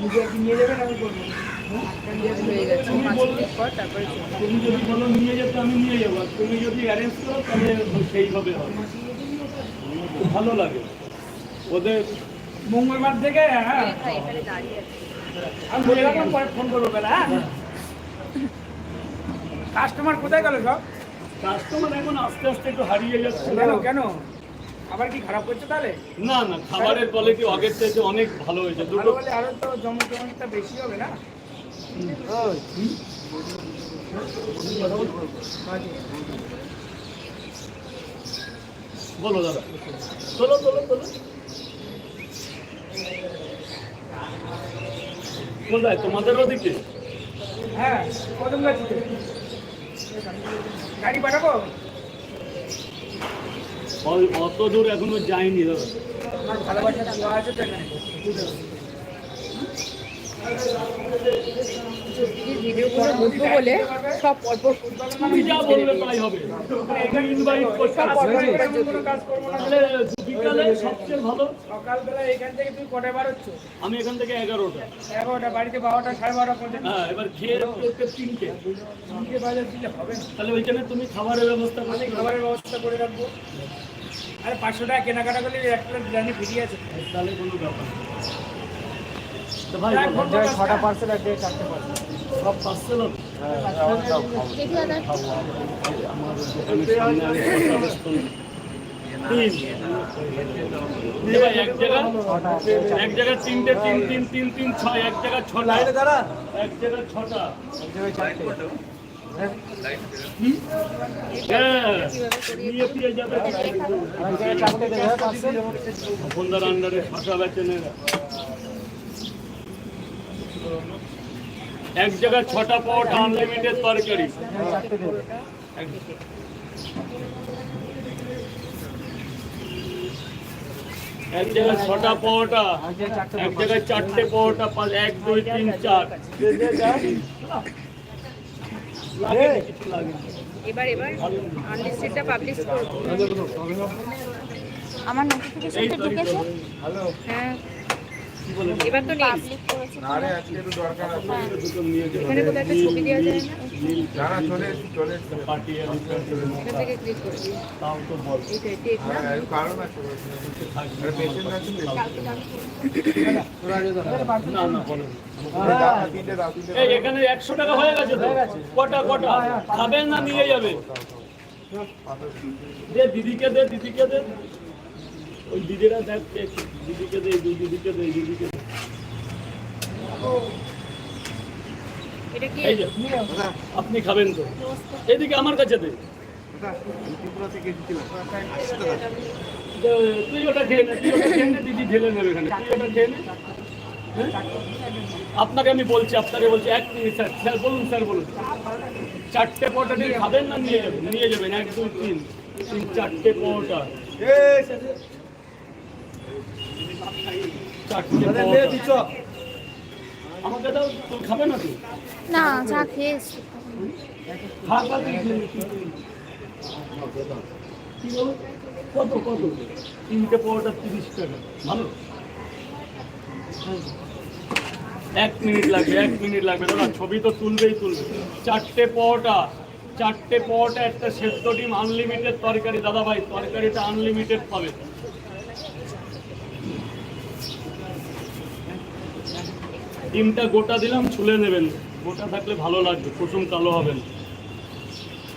নিজে কি নিয়ে যাবেন আমি করব হয়ে গেছে পাঁচ মিনিট পর তারপরে তুমি যদি বলো নিয়ে যেতে আমি নিয়ে যাব। তুমি যদি অ্যারেঞ্জ করো তাহলে সেইভাবে হবে ভালো লাগে। ওদের মঙ্গলবার থেকে হ্যাঁ এখানে দাঁড়িয়ে আছে। আমি বলে রাখলাম পরে ফোন করব বেলা হ্যাঁ। কাস্টমার কোথায় গেল সব? কাস্টমার এখন আস্তে আস্তে একটু হারিয়ে যাচ্ছে। কেন? আবার কি খারাপ তাহলে? না না খাবারের কোয়ালিটি আগের থেকে অনেক ভালো হয়েছে। দুটো আরও তো বেশি হবে না? বলো দাদা। চলো চলো চলো কোথায়? তোমাদের ওদিকে? হ্যাঁ কদম গাছ গাড়ি পাঠাবো? অ- অত দূর এখনও যায়নি দাদা ভিডিওগুলো বলে সব তুমি যা বলবে তাই হবে। ইনভাইট বিকালে সবচেয়ে ভালো। সকালবেলা এখান থেকে বার হচ্ছ? আমি এখান থেকে এগারোটা। এগারোটা বাড়িতে বারোটা সাড়ে বারোটা পর্যন্ত? হ্যাঁ এবার খেয়ে তিনটে। তিনটে বাজার দিলে হবে তাহলে ওইখানে তুমি খাবারের ব্যবস্থা করে খাবারের ব্যবস্থা করে রাখব। আরে পাঁচশো টাকা কেনাকাটা করলে এক প্লেট বিরিয়ানি ফ্রি আছে তাহলে কোনো ব্যাপার তো ভাই এক ঘণ্টা ছটা পার্সেল আর চারটে পার্সেল সব পার্সেল এক জায়গা এক জায়গায় তিনটে তিন তিন তিন তিন ছয় এক জায়গায় ছটা। দাঁড়া। এক জায়গায় ছটা। এক জায়গায় এক জায়গায় ছটা পট আনলিমিটেড তরকারি এক জায়গায় ছটা পরোটা এক জায়গায় চারটে পরোটা এক, দুই, তিন, চার। এবার এবার আনলিস্টেডটা পাবলিশ করব। আমার নোটিফিকেশনটা ঢুকেছে। হ্যাঁ। এবার তো নেই। আরে আজকে একটু দরকার আছে। দুটো নিয়ে যাবে। এখানে কোথাও একটা ছবি দেওয়া যায় না? যারা চলে চলে পার্টি answer এখান থেকে ক্লিক করবি তাও তো বল। এই তো না হ্যাঁ কারণ আছে। আরে পেশেন্ট আছে না না বলো। না। দাও না, তিনটে দাও তিনটে এই এখানে একশো টাকা হয়ে গেছে তো। কটা কটা? খাবেন না নিয়ে যাবে? দে দিদিকে দে দিদিকে দে। ওই দিদিরা দেখ দিদিকে দে দুই দিদিকে দে এই দিদিকে দে। এটা কি? এই যে আপনি খাবেন তো। এদিকে আমার কাছে দে। তুই ওটা খেয়ে নে তুই ওটা খেয়ে নে দিদি ঢেলে নেবে এখানে। ওটা খেয়ে নে। হ্যাঁ? আপনাকে আমি বলছি আপনাকে বলছি এক মিনিট স্যার স্যার বলুন স্যার বলুন। চারটে পরোটা দিয়ে খাবেন না নিয়ে যাবেন? নিয়ে যাবেন এক দুই তিন। তিন চারটে পরোটা চারটে পরোটা আমাকে দাও তুমি খাবে না চা কত কত? তিনটে পরোটা তিরিশ টাকা। ভালো? এক মিনিট লাগবে এক মিনিট লাগবে। দাদা ছবি তো তুলবেই তুলবে। চারটে পরোটা চারটে পরোটা একটা সেদ্ধ ডিম আনলিমিটেড তরকারি। দাদা ভাই তরকারিটা আনলিমিটেড পাবে। ডিমটা গোটা দিলাম ছুলে নেবেন গোটা থাকলে ভালো লাগবে কুসুম কালো হবে না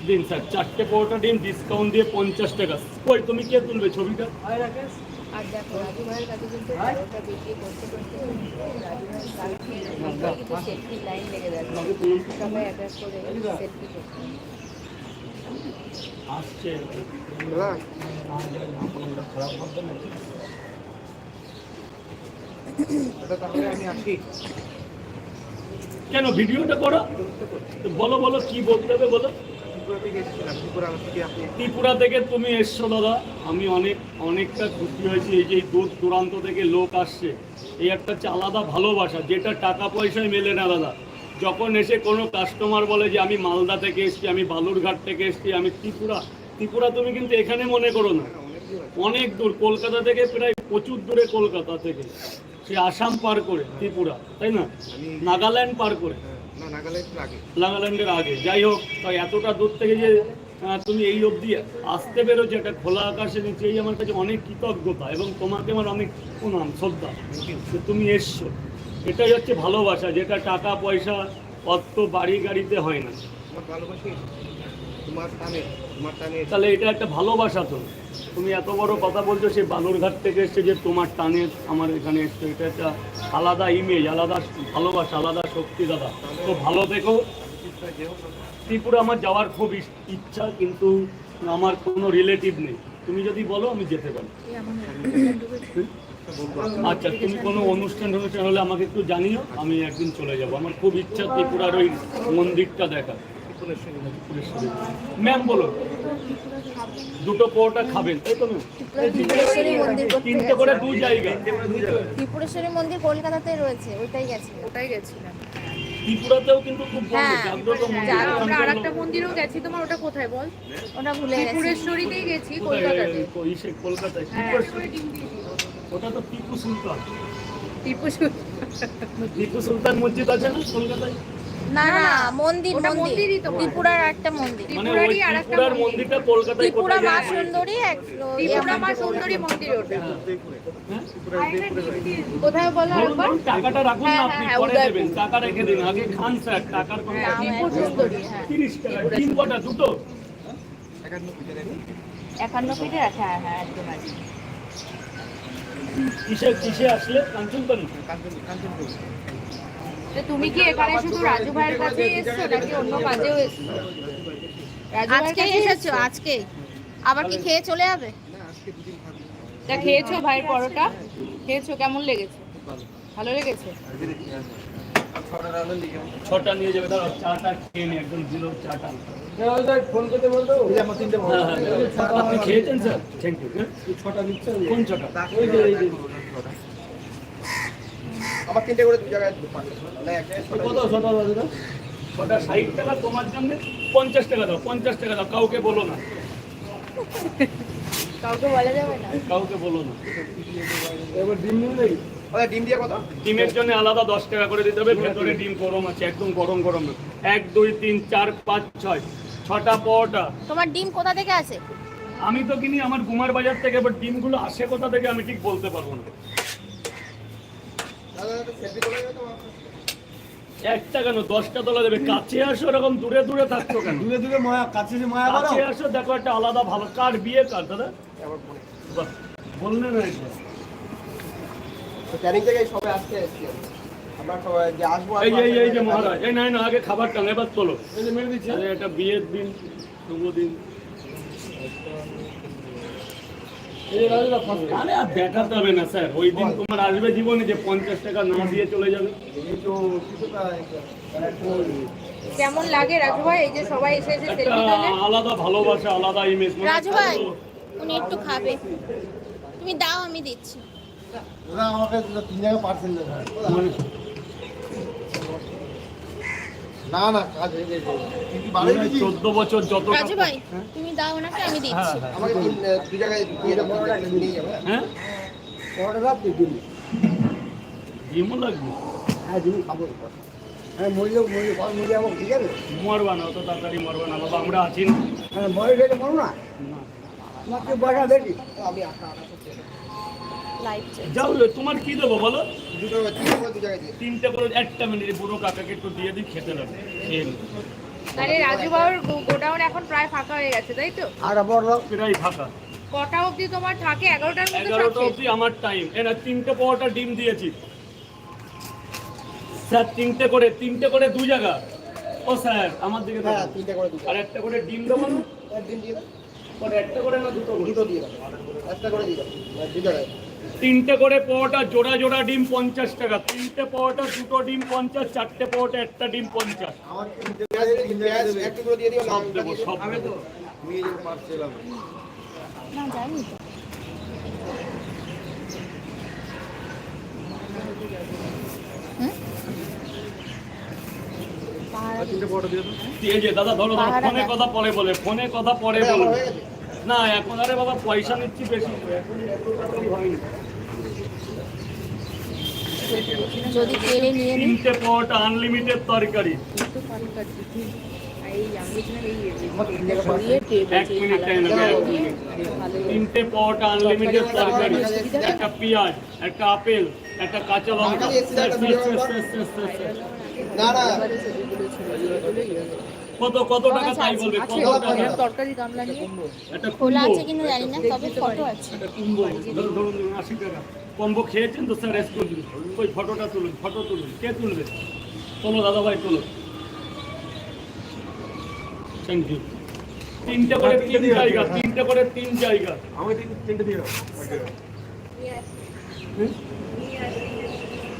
দিন স্যার চারটে পরোটা ডিম ডিসকাউন্ট দিয়ে পঞ্চাশ টাকা কই তুমি কে তুলবে ছবিটা আসছে আসি কেন ভিডিওটা করো? বলো বলো কি বলতে হবে বলো। ত্রিপুরা থেকে তুমি এসছো দাদা। আমি অনেক অনেকটা খুশি হয়েছি এই যে দূর দূরান্ত থেকে লোক আসছে। এই একটা হচ্ছে আলাদা ভালোবাসা যেটা টাকা পয়সায় মেলে না দাদা। যখন এসে কোনো কাস্টমার বলে যে আমি মালদা থেকে এসেছি আমি বালুরঘাট থেকে এসেছি আমি ত্রিপুরা। ত্রিপুরা তুমি কিন্তু এখানে মনে করো না। অনেক দূর কলকাতা থেকে প্রায় প্রচুর দূরে কলকাতা থেকে। সে আসাম পার করে ত্রিপুরা তাই না? নাগাল্যান্ড পার করে। আগে। নাগাল্যান্ডের আগে। যাই হোক তাই এতটা দূর থেকে যে তুমি এই অবধি আসতে পেরেছ একটা খোলা আকাশের নিচে এই আমার কাছে অনেক কৃতজ্ঞতা এবং তোমাকে আমার অনেক প্রণাম শ্রদ্ধা। তুমি এসছো। এটাই হচ্ছে ভালোবাসা যেটা টাকা পয়সা অর্থ বাড়ি গাড়িতে হয় না। ভালোবাসি তোমার তাহলে এটা একটা ভালোবাসা তো। তুমি এত বড় কথা বলছো সে বালুরঘাট থেকে এসছে যে তোমার টানে আমার এখানে এসছে। এটা একটা আলাদা ইমেজ আলাদা ভালোবাসা, আলাদা শক্তি দাদা। তো ভালো থেকো। ত্রিপুরা আমার যাওয়ার খুব ইচ্ছা, কিন্তু আমার কোনো রিলেটিভ নেই। তুমি যদি বলো, আমি যেতে পারি। আচ্ছা তুমি কোনো অনুষ্ঠান অনুষ্ঠান হলে আমাকে একটু জানিও, আমি একদিন চলে যাব। আমার খুব ইচ্ছা ত্রিপুরার ওই মন্দিরটা ম্যাম বলো দুটো পোটা খাবেন তাই তো ত্রিপুরেশ্বরী মন্দির করতে তিনটে করে দু জায়গা। ত্রিপুরেশ্বরী মন্দির কলকাতাতে রয়েছে ওইটাই গেছে ওটাই গেছিলাম। ত্রিপুরাতেও কিন্তু খুব বড় হ্যাঁ, জাগ্রত মন্দির। আমরা আর একটা মন্দিরেও গেছি তোমার ওটা কোথায় বল? ওটা ভুলে গেছি। ত্রিপুরেশ্বরীতেই গেছি কলকাতাতে। কলকাতায়। হ্যাঁ। ত্রিপুরেশ্বরী। ওটা তো টিপু সুলতান। টিপু টিপু সুলতান মসজিদ আছে না কলকাতায়? না না মন্দির মন্দির। ত্রিপুরার একটা মন্দির। ত্রিপুরারই আর একটা মন্দিরটা কলকাতায় ত্রিপুরা মা সুন্দরী এক ত্রিপুরা মা সুন্দরী মন্দির ওটা। কোথায় বলো একবার টাকাটা রাখুন না আপনি পরে দেবেন। টাকা রেখে দিন আগে খান স্যার টাকার কোনো সুন্দরী হ্যাঁ। তিরিশ টাকা তিন কটা দুটো। একান্ন পিঠে নাকি একান্ন আছে হ্যাঁ হ্যাঁ একদম আছে। কিসে আসলে তো তুমি কি এখানে শুধু রাজু ভাইয়ের কাছে এসছো নাকি অন্য কাজেও এসছো? রাজু ভাইয়ের আজকে এসেছ আজকে আবার কি খেয়ে চলে যাবে? না আজকে দুদিন থাকব তা খেয়েছো ভাইয়ের পরোটা? খেয়েছো কেমন লেগেছে? ভালো লেগেছে? ছটা নিয়ে যাবে ধরো চাটা খেয়ে নি একদম জিরো চাটা। আমার তিনটে হ্যাঁ, হ্যাঁ। আপনি খেয়েছেন স্যার? থ্যাংক ইউ ছটা নিচ্ছে কোন ছটা? আমার তিনটে করে দু জায়গায় কত ছটা বাজে দাও? ছটা ষাট টাকা তোমার জন্য পঞ্চাশ টাকা দাও পঞ্চাশ টাকা দাও কাউকে বলো না। কাউকে বলা যাবে না। কাউকে বলো না। ওই ডিম দিয়ে কত? ডিমের জন্য আলাদা দশ টাকা করে দিতে হবে ভেতরে ডিম গরম আছে একদম গরম গরম। এক দুই তিন চার পাঁচ ছয় ছটা পরোটা। তোমার ডিম কোথা থেকে আছে আমি তো কিনি আমার গুমার বাজার থেকে এবার ডিমগুলো আসে কোথা থেকে আমি ঠিক বলতে পারব না। একটা কেন? দশটা তোলা দেবে। কাছে আসো এরকম দূরে দূরে থাকছো কেন? দূরে দূরে মায়া কাছে মায়া কাছে আসো দেখো একটা আলাদা ভালো। কার বিয়ে কার? দাদা? বললে না। তো ক্যানিং থেকে সবাই আসতে এসছি। আমরা সবাই যে আসব এই যে এই- এই যে মহারাজ এই নাই না আগে খাবার এবার তোলো এই যে মেরে দিচ্ছে। আরে এটা বিয়ের দিন শুভ দিন। এই যে রাজুদা ফার্স্ট আরে আর দেখাতে হবে না স্যার। ওই দিন তোমার আসবে জীবনে যে পঞ্চাশ টাকা না দিয়ে চলে যাবে। কেমন লাগে রাজু ভাই? এই যে সবাই এসে এসে সেলফি তোলে। আলাদা ভালোবাসা আলাদা ইমেজ রাজু ভাই উনি একটু খাবে। তুমি দাও আমি দিচ্ছি। দাদা আমাকে তিন জায়গায় পার্সেল দেবে না না কাজ হয়ে গেছে। তুই কি বাড়ি গেছিস? চোদ্দ বছর যত রাজু ভাই তুমি দাও ওনাকে আমি দিচ্ছি। হ্যাঁ। আমাকে তিন জায়গায় দিয়ে দেবো নিয়ে যাবে হ্যাঁ? পরোটা দাও, তুই দিবি। ডিমও লাগবে। হ্যাঁ দিবি খাব। হ্যাঁ মরিলে মরিলে পর মরে যাব ঠিক আছে? মরবা না অত তাড়াতাড়ি মরবা না বাবা আমরা আছি না। হ্যাঁ মরে গেলে মরো না। তোমাকে বসা দেখি। আমি আটা করতে লাইভ যাও তোমার কি দেবো বলো? তিনটে করে দিয়ে। একটা মিনিট বুড়ো কাকাকে একটু দিয়ে দিই খেতে লাগবে খেয়ে। তাহলে রাজু বাবুর গোডাউন এখন প্রায় ফাঁকা হয়ে গেছে তাই তো? আর বড় প্রায় ফাঁকা। কটা অবধি তোমার থাকে? এগারোটার মধ্যে এগারোটা অবধি আমার টাইম এ না তিনটে পরোটা ডিম দিয়েছি। স্যার তিনটে করে তিনটে করে দু জায়গা। ও স্যার আমার দিকে হ্যাঁ তিনটে করে আর একটা করে ডিম দেবো না? একদিন দিয়ে দাও একটা করে না দুটো দুটো দিয়ে দাও একটা করে দিয়ে দাও তিনটে করে পরোটা জোড়া জোড়া ডিম পঞ্চাশ টাকা। তিনটে পরোটা দুটো ডিম পঞ্চাশ চারটে পরোটা একটা ডিম পঞ্চাশ। সব দেবো সব দেবো দাদা ধরো ফোনে কথা পরে বলে ফোনে কথা পরে বলে। হয়ে না এখন আরে বাবা পয়সা নিচ্ছি বেশি। এখন এত তাড়াতাড়ি হয়নি যদি পেরে নিয়ে নিই তিনটে পরোটা আনলিমিটেড তরকারি কিন্তু তিনটে পরোটা আনলিমিটেড তরকারি একটা পেঁয়াজ একটা আপেল একটা কাঁচা লঙ্কা। না কত কত টাকা তাই বলবে কত টাকা? তরকারি গামলা নিয়ে একটা খোলা আছে কিনা জানি না তবে ফটো আছে। একটা কুমড়ো ধরুন ধরুন ধরুন আশি টাকা। কম্বো খেয়েছেন তো স্যার এসকো দিন ওই ফটোটা তুলুন ফটো তুলুন। কে তুলবে? তোলো দাদা ভাই তোলো। থ্যাংক ইউ তিনটে করে তিন জায়গা তিনটে করে তিন জায়গা। আমাকে তিন তিনটে দিয়ে দাও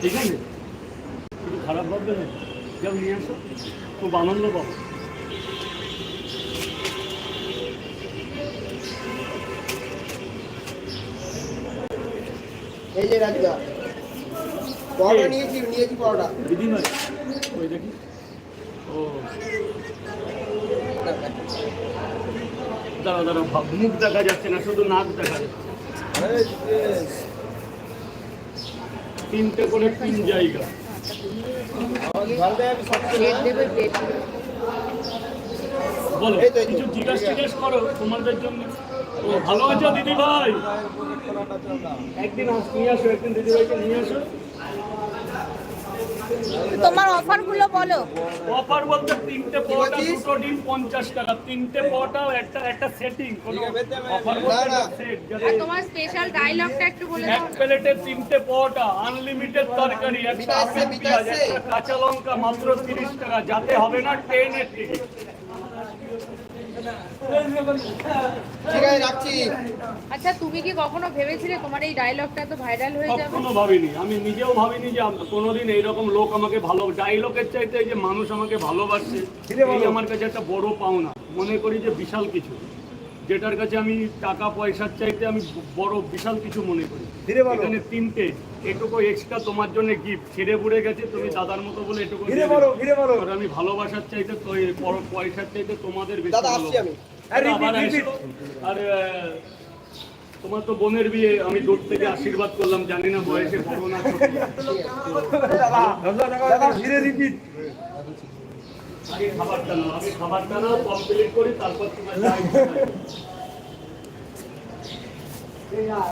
ঠিক আছে খারাপ ভাববে না? যাও নিয়ে আসো। খুব আনন্দ পাবো। এই যে রাজদা পরোটা নিয়েছি নিয়েছি পরোটা। দিদি নয় ওই দেখি। ও। দাঁড়া দাঁড়া মুখ দেখা যাচ্ছে না শুধু নাক দেখা যাচ্ছে। তিনটে করে তিন জায়গা। বলো। কিছু জিজ্ঞেস টিজ্ঞেস করো তোমাদের জন্য। ভালো আছো দিদি ভাই? একদিন নিয়ে আসো একদিন দিদি ভাইকে নিয়ে আসো। তোমার অফারগুলো বলো। অফার বলতে তিনটে পরোটা দুটো ডিম পঞ্চাশ টাকা। তিনটে পরোটা একটা একটা সেটিং কোনো অফার না, না। সেট আর তোমার স্পেশাল ডায়লগটা একটু বলে এক দাও। প্লেটে তিনটে পরোটা আনলিমিটেড তরকারি একটা আপেল পেঁয়াজ একটা কাঁচা লঙ্কা মাত্র তিরিশ টাকা। যাতে হবে না ট্রেনের টিকিট ঠিক আছে রাখছি। আচ্ছা তুমি কি কখনো ভেবেছিলে তোমার এই ডায়লগটা তো ভাইরাল হয়ে যাবে? কখনো ভাবিনি। আমি নিজেও ভাবিনি যে কোনোদিন এইরকম লোক আমাকে ভালো ডাইলগের চাইতে যে মানুষ আমাকে ভালোবাসছে এই আমার কাছে একটা বড় পাওনা। মনে করি যে বিশাল কিছু। যেটার কাছে আমি টাকা পয়সার চাইতে আমি বড় বিশাল কিছু মনে করি। এখানে তিনটে এটুকু এক্সট্রা তোমার জন্য গিফট ছেড়ে বুড়ে গেছে তুমি দাদার মতো বলে এটুকু আমি ভালোবাসার চাইতে বড় পয়সার চাইতে তোমাদের বেশি। আর তোমার তো বোনের বিয়ে আমি দূর থেকে আশীর্বাদ করলাম জানি না বয়সে বড় না ছোট। আগে খাবারটা নাও আগে খাবারটা নাও কমপ্লিট করি তারপর তোমার।